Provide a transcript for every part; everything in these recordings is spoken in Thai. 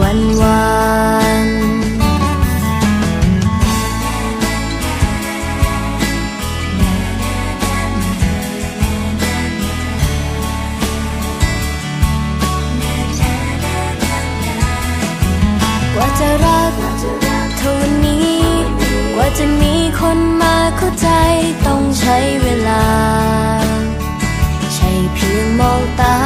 วันวานกว่าจะรักเท่าวันนี้ กว่าจะมีคนมาเข้าใจต้องใช้เวลา ใช่เพียงมองตา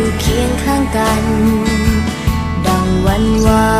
ข้างกัน ดังวันวา